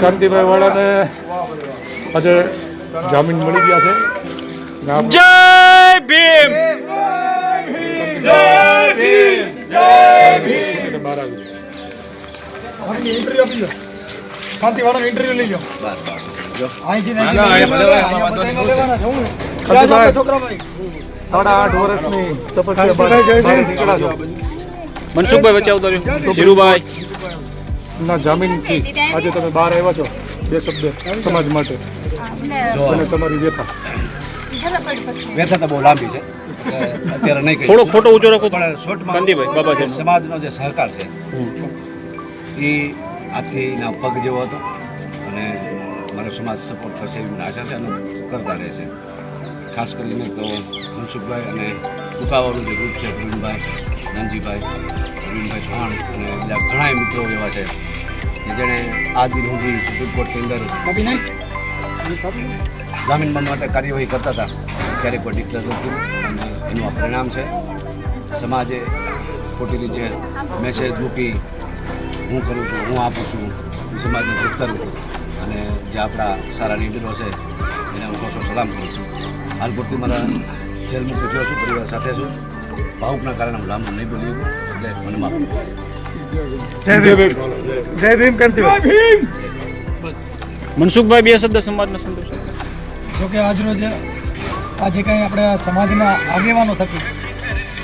કાંતિભાઈ વાળાને આજે જામીન મળી ગયા છે. જય ભીમ! જય ભીમ! બહાર આવી ઇન્ટરવ્યુ આપી ઇન્ટરવ્યુ લઈ લો. અહીંથી. કાંતિભાઈ. ક્યાં જાઓ છોકરાભાઈ સાડા આઠ વર્ષની તપસ્યા જય ભીમ. મનસુખભાઈ વચ્ચે આવતો રહ્યો. ધીરુભાઈ. ના જામીનથી આજે તમે બહાર આવ્યા છો બે શબ્દ સમાજ માટે. અને તમારી વ્યથા. વ્યથા તો બહુ લાંબી છે. અત્યારે નહીં થોડો ફોટો ઊંચો રાખો તો. પણ શોર્ટમાં કાંતિભાઈ, બાબા છે. સમાજનો જે સહકાર છે એ આથી ના પગ જેવો હતો. અને મારો સમાજ સપોર્ટ કરશે એવી આશા છે અને કરતા રહેશે. ખાસ કરીને તો મનસુખભાઈ અને ટૂંકાવાળું જે ગ્રુપ છે પ્રવીણભાઈ નાનજીભાઈ પ્રવીણભાઈ ચૌહાણ અને બીજા ઘણા મિત્રો એવા છે. કે જેણે આ દિન સુધી સુપ્રીમ કોર્ટની અંદર. જામીન માટે કાર્યવાહી કરતા હતા ત્યારે પણ ડિક્લેર હતું અને એનું આ પરિણામ છે સમાજે ખોટી રીતે મેસેજ મૂકી હું કરું છું હું આપું છું હું સમાજને ઉત્તરું અને જે આપણા સારા લીડરો છે એને હું સો સલામ કરું છું. હાલ પૂરતી મારા જેલ મુક્ત થયો છું પરિવાર સાથે છું. ભાવુકના કારણે હું લાંબુ નહીં બોલી એટલે મને માફ કરો. જય ભીમ. જય ભીમ મનસુખભાઈ બે શબ્દ સમાજના સંતોષ. જોકે જે આજે કંઈ આપણે સમાજના આગેવાનો થકી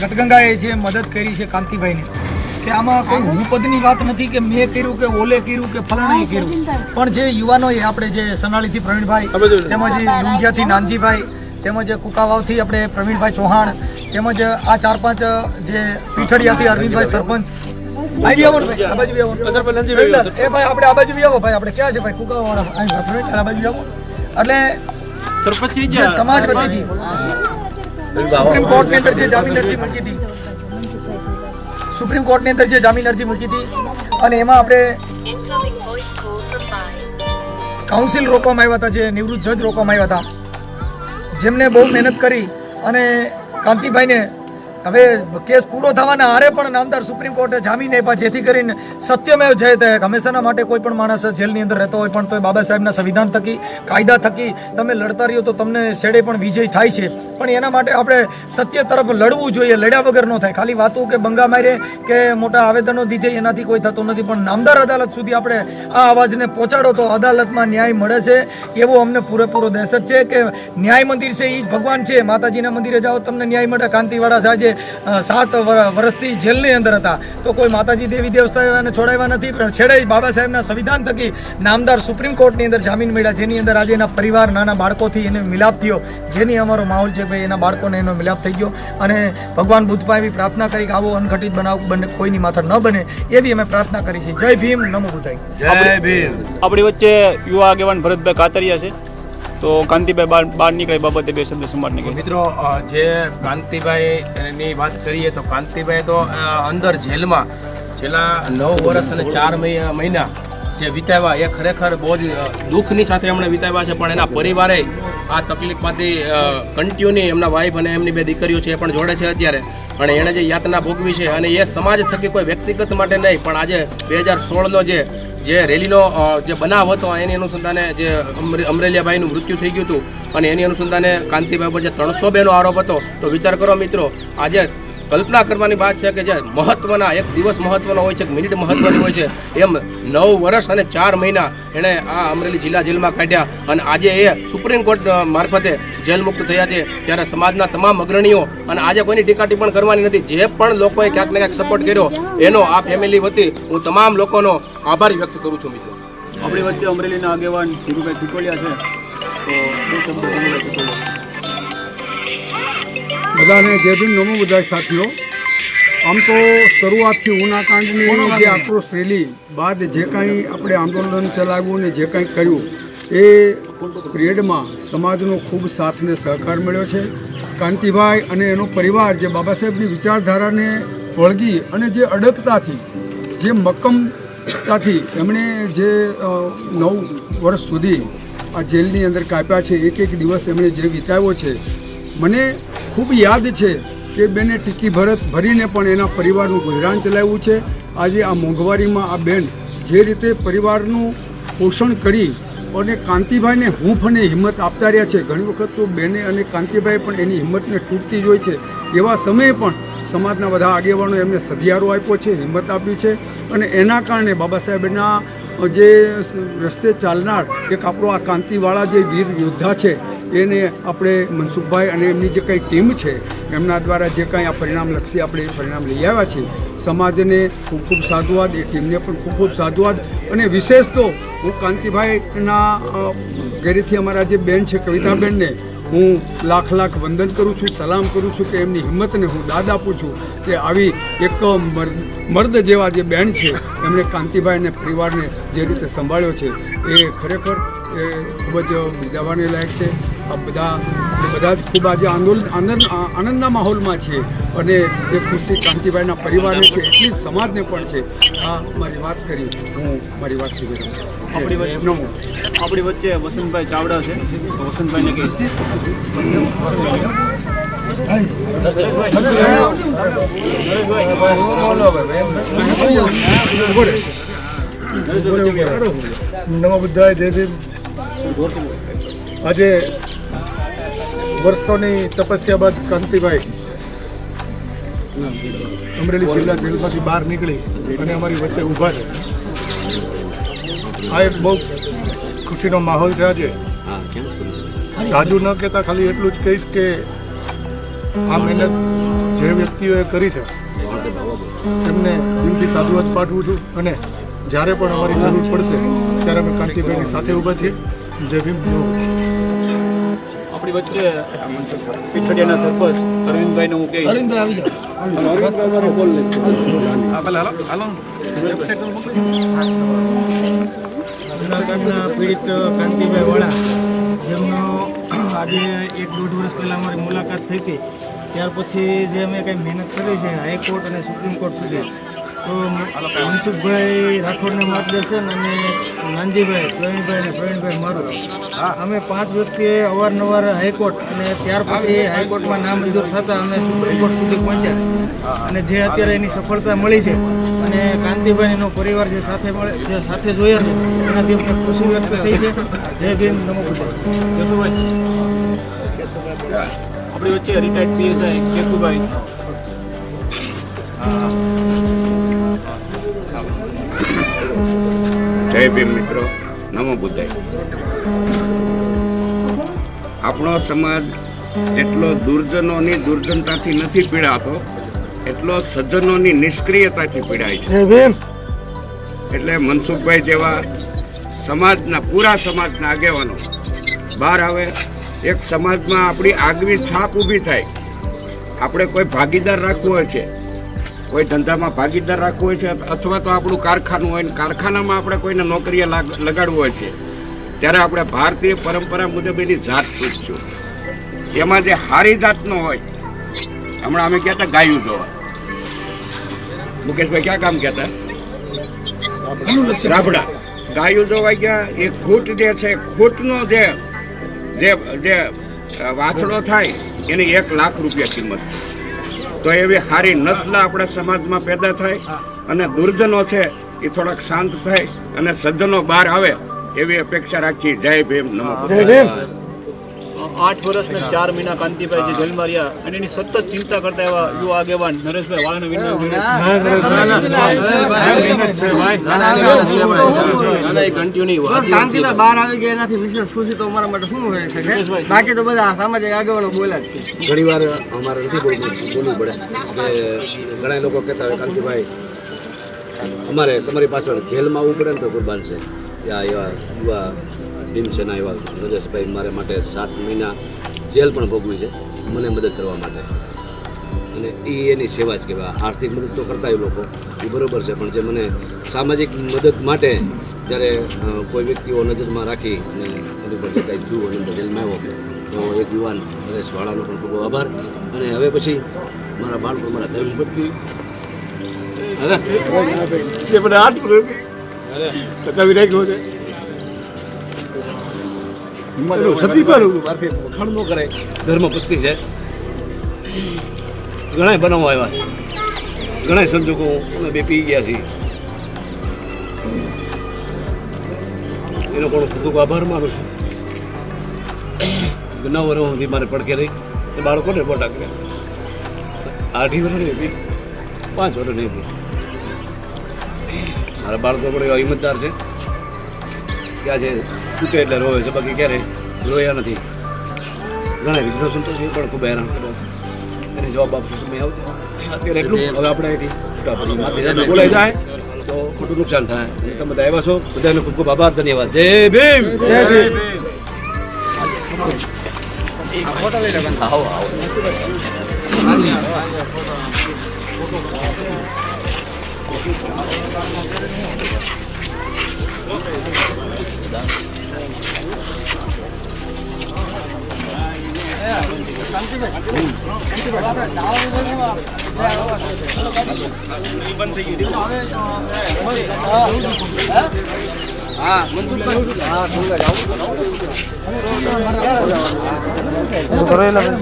ગતગંગાએ જે મદદ કરી છે કાંતિભાઈને કે આમાં કોઈ હું પદની વાત નથી કે મેં કર્યું કે ઓલે કર્યું કે ફલાણાએ કર્યું. પણ જે યુવાનોએ આપણે જે સનાળીથી પ્રવીણભાઈ તેમજ લુંગિયાથી નાનજીભાઈ તેમજ કુકાવાવથી આપણે પ્રવીણભાઈ ચૌહાણ તેમજ આ ચાર પાંચ જે પીઠડિયાથી અરવિંદભાઈ સરપંચ ભાઈ આવો ભાઈ, આ બાજુ બી આવો. એ ભાઈ આપણે આ બાજુ આવો ભાઈ આપણે ક્યાં છે ભાઈ કુકાવાવાળા? અહીં આ બાજુ આવો એટલે જે સમાજ વતીથી સુપ્રીમ કોર્ટની અંદર જે જામીન અરજી મૂકી હતી. સુપ્રીમ કોર્ટની અંદર જે જામીન અરજી મૂકી હતી અને એમાં આપણે કાઉન્સિલ રોકવામાં આવ્યા હતા જે નિવૃત્ત જજ રોકવામાં આવ્યા હતા. જેમને બહુ મહેનત કરી અને કાંતિભાઈને હવે કેસ પૂરો થવાના આરે પણ નામદાર સુપ્રીમ કોર્ટે જામીન આપ્યા, જેથી કરીને સત્યમેવ જયતે હંમેશાના માટે કોઈ પણ માણસ જેલની અંદર રહેતો હોય પણ તોય બાબા સાહેબના સંવિધાન થકી, કાયદા થકી તમે લડતા રહ્યો તો તમને છેડે પણ વિજય થાય છે. પણ એના માટે આપણે સત્ય તરફ લડવું જોઈએ, લડ્યા વગર ન થાય. ખાલી વાતો કે બંગા મારે કે મોટા આવેદનો દીધે એનાથી કોઈ થતું નથી, પણ નામદાર અદાલત સુધી આપણે આ અવાજને પહોંચાડો તો અદાલતમાં ન્યાય મળે છે. એવો અમને પૂરેપૂરો દહેશત છે કે ન્યાય મંદિર છે એ જ ભગવાન છે. માતાજીના મંદિરે જાઓ, તમને ન્યાય મળે. કાંતિવાળા સાજે સાત વર્ષથી જેલની અંદર હતા. તો કોઈ માતાજી દેવી દેવસ્થાને છોડાવ્યા નથી પણ છેડે બાબા સાહેબના સંવિધાન થકી નામદાર સુપ્રીમ કોર્ટની અંદર જામીન મળ્યા જેની અંદર આજે એના પરિવાર નાના બાળકોથી એને મિલાપ થયો. જેની અમારો માહોલ છે ભાઈ એના બાળકોને એનો મિલાપ થઈ ગયો. અને ભગવાન બુદ્ધમાં એવી પ્રાર્થના કરી કે આવો અનઘટિત બનાવ બને કોઈની માથા ન બને એવી અમે પ્રાર્થના કરી છે. જય ભીમ નમો બુધાઈ જય ભીમ. આપણી વચ્ચે યુવા આગેવાન ભરતભાઈ કાતરિયા છે. તો કાંતિભાઈ બહાર નીકળે બાબતે બે શબ્દ સમાજ નીકળે મિત્રો જે કાંતિભાઈ ની વાત કરીએ તો કાંતિભાઈ તો અંદર જેલમાં છેલ્લા નવ વર્ષ અને ચાર મહિ- મહિના જે વિતાવ્યા, એ ખરેખર બહુ જ દુઃખની સાથે એમણે વિતાવ્યા છે, પણ એના પરિવારે આ તકલીફમાંથી કન્ટિન્યુ એમના વાઈફ અને એમની બે દીકરીઓ છે એ પણ જોડે છે અત્યારે. અને એણે જે યાતના ભોગવી છે અને એ સમાજ થકી કોઈ વ્યક્તિગત માટે નહીં, પણ આજે બે હજાર સોળનો જે જે રેલીનો જે બનાવ હતો, એની અનુસંધાને જે અમરે- અમરેલિયાભાઈનું મૃત્યુ થઈ ગયું હતું, અને એની અનુસંધાને કાંતિભાઈ પર જે ત્રણસો બેનો આરોપ હતો, તો વિચાર કરો મિત્રો, આજે કલ્પના કરવાની વાત છે કે જે મહત્વના એક દિવસ મહત્વનો હોય છે, એક મિનિટ મહત્વની હોય છે, એમ નવ વર્ષ અને ચાર મહિના એણે આ અમરેલી જિલ્લા જેલમાં કાઢ્યા અને આજે એ સુપ્રીમ કોર્ટ મારફતે જેલ મુક્ત થયા છે. ત્યારે સમાજના તમામ અગ્રણીઓ અને આજે કોઈની ટીકા ટિપ્પણ કરવાની નથી. જે પણ લોકોએ ક્યાંક ને ક્યાંક સપોર્ટ કર્યો, એનો આ ફેમિલી વતી હું તમામ લોકોનો આભાર વ્યક્ત કરું છું મિત્રો. આપણી વચ્ચે અમરેલીના આગેવાન ધીરુભાઈ ખીટોલિયા છે. તો બધાને જય ભીમ. નમો બધા સાથીઓ. આમ તો શરૂઆતથી ઉનાકાંડની જે આક્રોશ રેલી બાદ જે કાંઈ આપણે આંદોલન ચલાવ્યું ને જે કાંઈ કર્યું એ પિરિયડમાં સમાજનો ખૂબ સાથ ને સહકાર મળ્યો છે. કાંતિભાઈ અને એનો પરિવાર જે બાબા સાહેબની વિચારધારાને વળગી અને જે અડગતાથી જે મક્કમતાથી એમણે જે નવ વર્ષ સુધી આ જેલની અંદર કાપ્યા છે એક એક દિવસ એમણે જે વિતાવ્યો છે. મને ખૂબ યાદ છે કે બેને ટીકી ભરત ભરીને પણ એના પરિવારનું ગુજરાન ચલાવ્યું છે. આજે આ મોંઘવારીમાં આ બેન જે રીતે પરિવારનું પોષણ કરી અને કાંતિભાઈને હૂંફ અને હિંમત આપતા રહ્યા છે, ઘણી વખત તો બેને અને કાંતિભાઈ પણ એની હિંમતને તૂટતી જ હોય છે. એવા સમયે પણ સમાજના બધા આગેવાનો એમને સધિયારો આપ્યો છે, હિંમત આપી છે અને એના કારણે બાબા સાહેબના જે રસ્તે ચાલનાર, એક આપણો આ કાંતિવાળા જે વીર યોદ્ધા છે એને આપણે મનસુખભાઈ અને એમની જે કંઈ ટીમ છે, એમના દ્વારા જે કાંઈ આ પરિણામલક્ષી આપણે પરિણામ લઈ આવ્યા છીએ. સમાજને ખૂબ ખૂબ સાધુવાદ, એ ટીમને પણ ખૂબ ખૂબ સાધુવાદ. અને વિશેષ તો હું કાંતિભાઈના ઘરેથી અમારા જે બેન છે, કવિતાબેનને હું લાખ લાખ વંદન કરું છું, સલામ કરું છું કે એમની હિંમતને હું દાદ આપું છું કે આવી એક મર્દ જેવા જે બેન છે, એમણે કાંતિભાઈ અને પરિવારને જે રીતે સંભાળ્યો છે, એ ખરેખર, એ ખૂબ જ બિરદાવવાને લાયક છે. બધા બધા જ ખૂબ આજે આંદોલન આનંદ આનંદના માહોલમાં છે. અને એ ખુશી કાંતિભાઈના પરિવારને છે એટલી સમાજને પણ છે. આ મારી વાત કરી. હું મારી વાત કરી આપણી આપણી વચ્ચે વસંતભાઈ ચાવડા છે. વસંતભાઈને કહીશ નમો બુદ્ધાય જય ભીમ. આજે વર્ષોની તપસ્યા બાદ કાંતિભાઈ અમરેલી જિલ્લા જેલમાંથી બહાર નીકળી અને અમારી વચ્ચે ઊભા છે. આ એક બહુ ખુશીનો માહોલ છે આજે. જાજુ ન કહેતા ખાલી એટલું જ કહીશ કે આ મહેનત જે વ્યક્તિઓએ કરી છે, તેમને દિલથી સાધુવાદ પાઠવું છું અને જ્યારે પણ અમારી જરૂર પડશે, ત્યારે અમે કાંતિભાઈની સાથે ઊભા છીએ. જય ભીમ. આપણી વચ્ચે પીઠડિયાના સરપંચ અરવિંદભાઈને હું કહીશ. જુનાગઢના પીડિત કાંતિભાઈ વડા જેમનો આજે એક દોઢ વર્ષ પહેલાં અમારી મુલાકાત થઈ હતી. ત્યાર પછી જે અમે કંઈ મહેનત કરી છે હાઈકોર્ટ અને સુપ્રીમ કોર્ટ સુધી તો મનસુખભાઈ રાઠોડના માર્ગદર્શન અને નાનજીભાઈ પ્રવીણભાઈ અને પ્રવીણભાઈ મારું. અમે પાંચ વ્યક્તિએ અવારનવાર હાઈકોર્ટ અને ત્યાર પછી હાઈકોર્ટમાં નામ મંજૂર થતાં અમે સુપ્રીમ કોર્ટ સુધી પહોંચ્યા. અને જે અત્યારે એની સફળતા મળી છે અને ગાંધીભાઈનો પરિવાર જે સાથે મળે જે સાથે જોયો છે એનાથી અમને ખુશી વ્યક્ત થઈ છે. જય ભીમ નમો આપણી વચ્ચે રિટાયર્ડ પીએસઆઈ કેશુભાઈ. જય ભીમ મિત્રો. નમો બુદ્ધાય. આપણો સમાજ જેટલો દુર્જનોની દુર્જનતાથી નથી પીડાતો એટલો સજ્જનોની નિષ્ક્રિયતાથી પીડાય છે. એટલે મનસુખભાઈ જેવા સમાજના પૂરા સમાજના આગેવાનો બહાર આવે એક સમાજમાં આપણી આગવી છાપ ઊભી થાય. આપણે કોઈ ભાગીદાર રાખવું હોય છે કોઈ ધંધામાં ભાગીદાર રાખવું હોય છે અથવા તો આપણું કારખાનું હોય ને કારખાનામાં આપણે કોઈને નોકરીએ લાગ- લગાડવું હોય છે, ત્યારે આપણે ભારતીય પરંપરા મુજબ એની જાત પૂછશું. એમાં જે હારી જાતનો હોય, હમણાં અમે કહેતા ગાયું જોવા. મુકેશભાઈ ક્યાં કામ કહેતા? રાબડા. ગાયું જોવાઈ ગયા, એ ખૂટ જે છે, ખૂટનો જે જે વાછડો થાય, એની એક લાખ રૂપિયા કિંમત છે. તો એવી સારી નસ્લ આપણા સમાજમાં પેદા થાય અને દુર્જનો છે એ થોડાક શાંત થાય અને સજ્જનો બહાર આવે એવી અપેક્ષા રાખી જય ભીમ નમો. આઠ વર્ષના ચાર મહિના કાંતિભાઈ જે જેલમાં રહ્યા અને એની સતત ચિંતા કરતા એવા યુવા આગેવાન નરેશભાઈ વાળાનો બહાર આવી ગયા એનાથી વિશેષ ખુશી તો અમારા માટે શું હોય શકે બાકી તો બધા સામાજિક આગેવાનો બોલ્યા છે ઘણીવાર અમારે નથી બોલવું પડે કે ઘણા લોકો કહેતા હોય કાંતિભાઈ અમારે તમારી પાછળ જેલમાં આવવું પડે ને તો કુરબાન છે ત્યાં એવા યુવા ભીમસેના એવા નરેશભાઈ મારે માટે સાત મહિના જેલ પણ ભોગવી છે. મને મદદ કરવા માટે. અને એ એની સેવા જ કહેવાય. આર્થિક મદદ તો કરતા એ લોકો. એ બરાબર છે. પણ જે મને સામાજિક મદદ માટે જ્યારે કોઈ વ્યક્તિઓ નજરમાં રાખી અને એની પર જે કાંઈ થયું અને જેલમાં આવ્યો તો એક યુવાન નરેશ વાળાનો પણ ખૂબ આભાર. અને હવે પછી મારા બાળકો મારા ધર્મપત્ની અરે આઠ વર્ષથી ટકાવી રાખ્યો છે. વખાણ ન કરાય ધર્મપત્ની છે. ઘણા બનાવો આવ્યા છે. ઘણા સંજોગો અમે બે પી ગયા છીએ. એનો પણ ખૂબ આભાર માનું છું. નવ વર્ષ સુધી મારે પડકે રહી એ બાળકોને મોટા કર્યા અઢી વર્ષની હતી પાંચ વર્ષની હતી. મારા બાળકો પણ એવા હિંમતદાર છે ક્યાં આજે છૂટે એટલે રોવે છે. બાકી ક્યારે રોયા નથી. ઘણા વિઘ્નો સંતોષ એ પણ ખૂબ હેરાન કર્યો છે. એને જવાબ આપશું સમય આવતો. અત્યારે એટલું. હવે આપણે અહીંથી છૂટા પડી માથે બોલાઈ જાય તો ખોટું નુકસાન થાય. અને તમે બધા આવ્યા છો. બધાને ખૂબ ખૂબ આભાર ધન્યવાદ. જય ભીમ! જય ભીમ.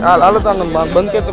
હા હાલો તમને બંધ કરતો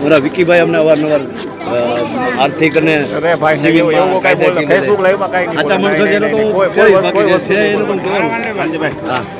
મારા વિકીભાઈ અમને અવારનવાર આર્થિક અને કાયદાકીય રીતે- આચા માણસો જેનો તો કોઈ બાકી છે એનું પણ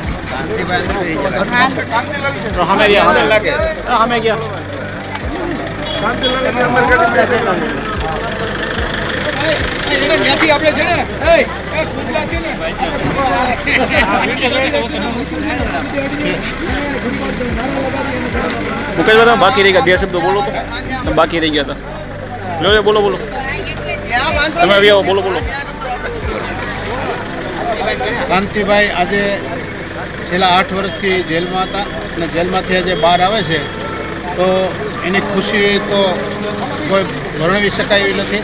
સામે ગયા સામે ગયા મુકેશભાઈ તમે બાકી રહી ગયા બે શબ્દો બોલો તો બાકી રહી ગયા હતા. લો, બોલો બોલો તમે આવી આવો બોલો. બોલો કાંતિભાઈ આજે છેલ્લા આઠ વર્ષથી જેલમાં હતા અને જેલમાંથી આજે બહાર આવે છે તો એની ખુશી તો કોઈ વર્ણવી શકાય એવી નથી.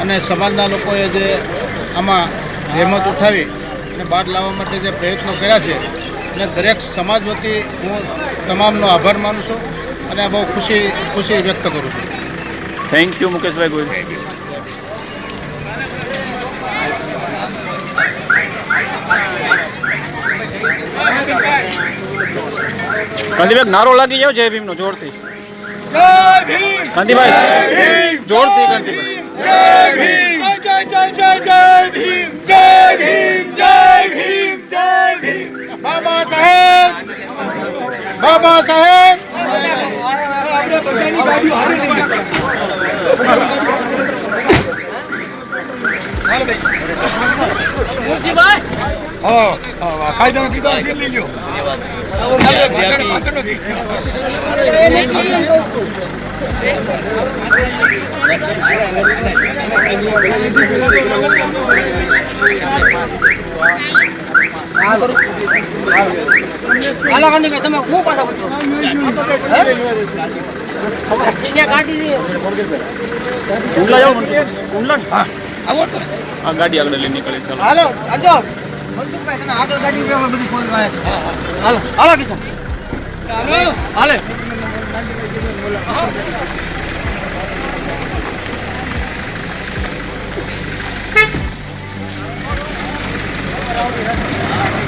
અને સમાજના લોકોએ જે આમાં રહેમત ઉઠાવી અને બહાર લાવવા માટે જે પ્રયત્નો કર્યા છે અને દરેક સમાજ વતી હું તમામનો આભાર માનું છું અને બહુ ખુશી ખુશી વ્યક્ત કરું છું. થેન્ક યુ મુકેશભાઈ ગોયલ કાંતિભાઈ નારો લાગી જાવ જય ભીમનો જોરથી કાંતિભાઈ જોરથી કાંતિભાઈ બાબા સાહેબ બાબા સાહેબ કુંડલા જાઓ મનસુખ કુંડલા ને કીધો ગાડી લઈ લઈને નીકળી ચાલો. હાલો આજો. મનસુખભાઈ તમે આગળ ગાડી ઊભી બધી ફોન હાલો હાલો કિશન હાલો હાલે જય